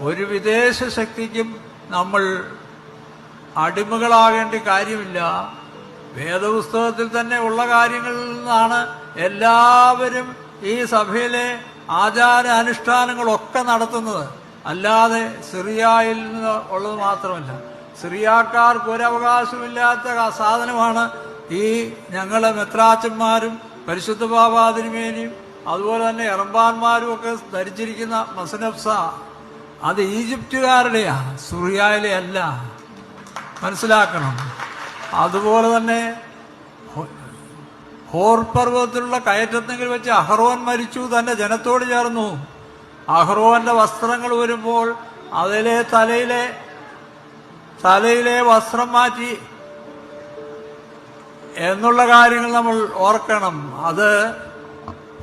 ഒരു വിദേശ ശക്തിക്കും നമ്മൾ അടിമകളാകേണ്ട കാര്യമില്ല. വേദപുസ്തകത്തിൽ തന്നെ ഉള്ള കാര്യങ്ങളിൽ നിന്നാണ് എല്ലാവരും ഈ സഭയിലെ ആചാര അനുഷ്ഠാനങ്ങളൊക്കെ നടത്തുന്നത്. അല്ലാതെ സിറിയയിൽ നിന്ന് ഉള്ളത് മാത്രമല്ല. സിറിയാക്കാർക്ക് ഒരവകാശമില്ലാത്ത സാധനമാണ് ഈ ഞങ്ങളെ മെത്രാച്ചന്മാരും പരിശുദ്ധ ബാബാതിരുമേനിയും അതുപോലെ തന്നെ എറമ്പാന്മാരും ഒക്കെ ധരിച്ചിരിക്കുന്ന മസനഫ്സ. അത് ഈജിപ്തുകാരുടെയാ സുറിയായിലെ അല്ല. മനസ്സിലാക്കണം. അതുപോലെ തന്നെ ഹോർ പർവതത്തിലുള്ള കയറ്റത്തെങ്കിൽ വെച്ച് അഹ്റോൻ മരിച്ചു തന്നെ ജനത്തോട് ചേർന്നു. അഹ്റോന്റെ വസ്ത്രങ്ങൾ വരുമ്പോൾ അതിലെ തലയിലെ തലയിലെ വസ്ത്രം മാറ്റി എന്നുള്ള കാര്യങ്ങൾ നമ്മൾ ഓർക്കണം. അത്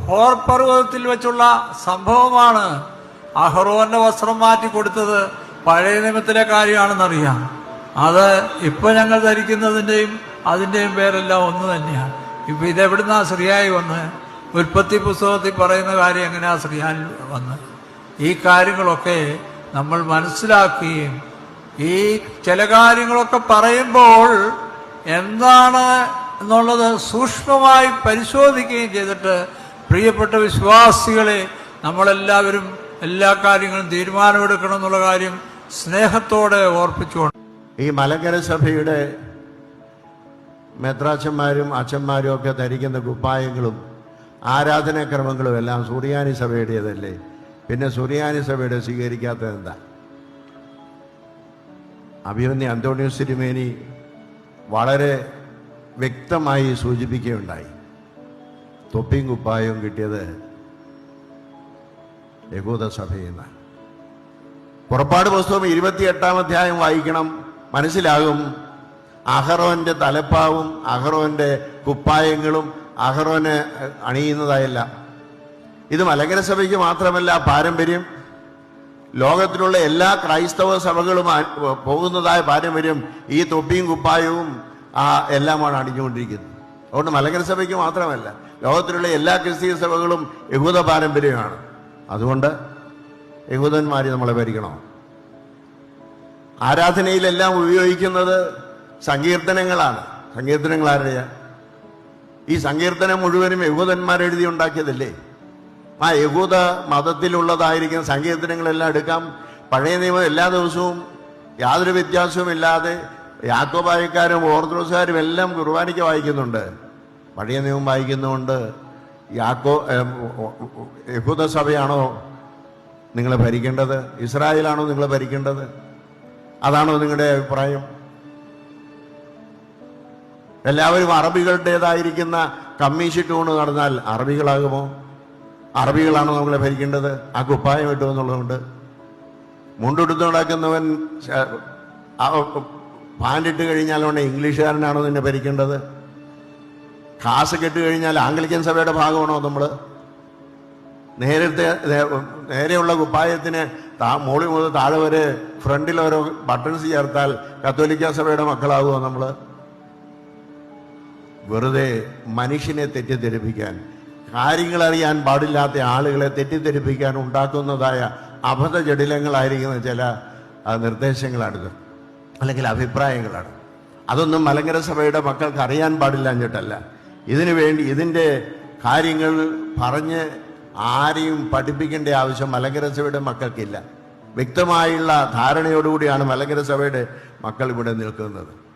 ഹോർ പർവതത്തിൽ വെച്ചുള്ള സംഭവമാണ്. അഹ്റോന്റെ വസ്ത്രം മാറ്റി കൊടുത്തത് പഴയ നിയമത്തിലെ കാര്യമാണെന്നറിയാം. അത് ഇപ്പൊ ഞങ്ങൾ ധരിക്കുന്നതിന്റെയും അതിന്റെയും പേരെല്ലാം ഒന്ന് തന്നെയാണ്. ഇപ്പൊ ഇതെവിടുന്നാ ശ്രീയായി വന്ന്? ഉൽപ്പത്തി പുസ്തകത്തിൽ പറയുന്ന കാര്യം എങ്ങനെയാ ശ്രീയാൻ വന്ന്? ഈ കാര്യങ്ങളൊക്കെ നമ്മൾ മനസ്സിലാക്കുകയും ഈ ചില കാര്യങ്ങളൊക്കെ പറയുമ്പോൾ എന്താണ് എന്നുള്ളത് സൂക്ഷ്മമായി പരിശോധിക്കുകയും ചെയ്തിട്ട് പ്രിയപ്പെട്ട വിശ്വാസികളെ നമ്മളെല്ലാവരും എല്ലാ കാര്യങ്ങളും തീരുമാനമെടുക്കണം എന്നുള്ള കാര്യം സ്നേഹത്തോടെ ഓർപ്പിച്ചുകൊണ്ട്. ഈ മലങ്കര സഭയുടെ മെത്രാച്ചന്മാരും അച്ഛന്മാരും ഒക്കെ ധരിക്കുന്ന കുപ്പായങ്ങളും ആരാധനാക്രമങ്ങളും എല്ലാം സൂര്യാനി സഭയുടേതല്ലേ? പിന്നെ സൂര്യാനി സഭയുടെ സ്വീകരിക്കാത്തത് എന്താ? അഭിമന്യ അന്തോണിയോസ് തിരുമേനി വളരെ വ്യക്തമായി സൂചിപ്പിക്കുകയുണ്ടായി. തൊപ്പിയും കുപ്പായവും കിട്ടിയത് യഹൂദ സഭയിൽ നിന്ന് പുറപ്പാട് പുസ്തകം ഇരുപത്തിയെട്ടാം അധ്യായം വായിക്കണം. മനസ്സിലാകും? അഹറോന്റെ തലപ്പാവും അഹറോന്റെ കുപ്പായങ്ങളും അഹറോന് അണിയുന്നതായല്ല. ഇത് മലങ്കര സഭയ്ക്ക് മാത്രമല്ല പാരമ്പര്യം. ലോകത്തിലുള്ള എല്ലാ ക്രൈസ്തവ സഭകളും പോകുന്നതായ പാരമ്പര്യം ഈ തൊപ്പിയും കുപ്പായവും ആ എല്ലാമാണ് അണിഞ്ഞുകൊണ്ടിരിക്കുന്നത്. അതുകൊണ്ട് മലങ്കര സഭയ്ക്ക് മാത്രമല്ല ലോകത്തിലുള്ള എല്ലാ ക്രിസ്തീയ സഭകളും യഹൂദ പാരമ്പര്യമാണ്. അതുകൊണ്ട് യഹൂദന്മാർ നമ്മളെ ഭരിക്കണോ? ആരാധനയിലെല്ലാം ഉപയോഗിക്കുന്നത് സങ്കീർത്തനങ്ങളാണ്. സങ്കീർത്തനങ്ങൾ ആരുടെയാ? ഈ സങ്കീർത്തനം മുഴുവനും യഹൂദന്മാർ എഴുതി ഉണ്ടാക്കിയതല്ലേ ആ യഹൂദ മതത്തിലുള്ളതായിരിക്കുന്ന സങ്കീർത്തനങ്ങളെല്ലാം എടുക്കാം. പഴയ നിയമം എല്ലാ ദിവസവും യാതൊരു വ്യത്യാസവും ഇല്ലാതെ യാക്കോബായക്കാരും ഓർത്തഡോക്സുകാരും എല്ലാം കുർബാനയ്ക്ക് വായിക്കുന്നുണ്ട്. പഴയ നിയമം വായിക്കുന്നതുകൊണ്ട് യാക്കോ യഹൂദ സഭയാണോ നിങ്ങളെ ഭരിക്കേണ്ടത്? ഇസ്രായേലാണോ നിങ്ങളെ ഭരിക്കേണ്ടത്? അതാണോ നിങ്ങളുടെ അഭിപ്രായം? എല്ലാവരും അറബികളുടേതായിരിക്കുന്ന കമ്മീഷൻ നടന്നാൽ അറബികളാകുമോ? അറബികളാണോ നമ്മളെ ഭരിക്കേണ്ടത്? ആ കുപ്പായം ഇട്ടു എന്നുള്ളതുകൊണ്ട്. മുണ്ടെടുത്ത് നടക്കുന്നവൻ പാന്റിട്ട് കഴിഞ്ഞാലോണ്ട് ഇംഗ്ലീഷുകാരനാണോ നിന്നെ ഭരിക്കേണ്ടത്? കാസ് കെട്ട് കഴിഞ്ഞാൽ ആംഗ്ലിക്കൻ സഭയുടെ ഭാഗമാണോ നമ്മൾ? നേരത്തെ നേരെയുള്ള കുപ്പായത്തിന് താ മോളി മുതൽ താഴെ വരെ ഫ്രണ്ടിൽ ഓരോ ബട്ടൺസ് ചേർത്താൽ കത്തോലിക്ക സഭയുടെ മക്കളാകുമോ നമ്മൾ? വെറുതെ മനുഷ്യനെ തെറ്റിദ്ധരിപ്പിക്കാൻ കാര്യങ്ങളറിയാൻ പാടില്ലാത്ത ആളുകളെ തെറ്റിദ്ധരിപ്പിക്കാൻ ഉണ്ടാക്കുന്നതായ അബദ്ധ ജടിലങ്ങളായിരിക്കുന്ന ചില നിർദ്ദേശങ്ങളാണിത്. അല്ലെങ്കിൽ അഭിപ്രായങ്ങളാണ്. അതൊന്നും മലങ്കര സഭയുടെ മക്കൾക്ക് അറിയാൻ പാടില്ലാഞ്ഞിട്ടല്ല ഇതിനു വേണ്ടി ഇതിന്റെ കാര്യങ്ങൾ പറഞ്ഞ് ആരെയും പഠിപ്പിക്കേണ്ട ആവശ്യം മലങ്കര സഭയുടെ മക്കൾക്കില്ല. വ്യക്തമായുള്ള ധാരണയോടുകൂടിയാണ് മലങ്കര സഭയുടെ മക്കൾ ഇവിടെ നിൽക്കുന്നത്.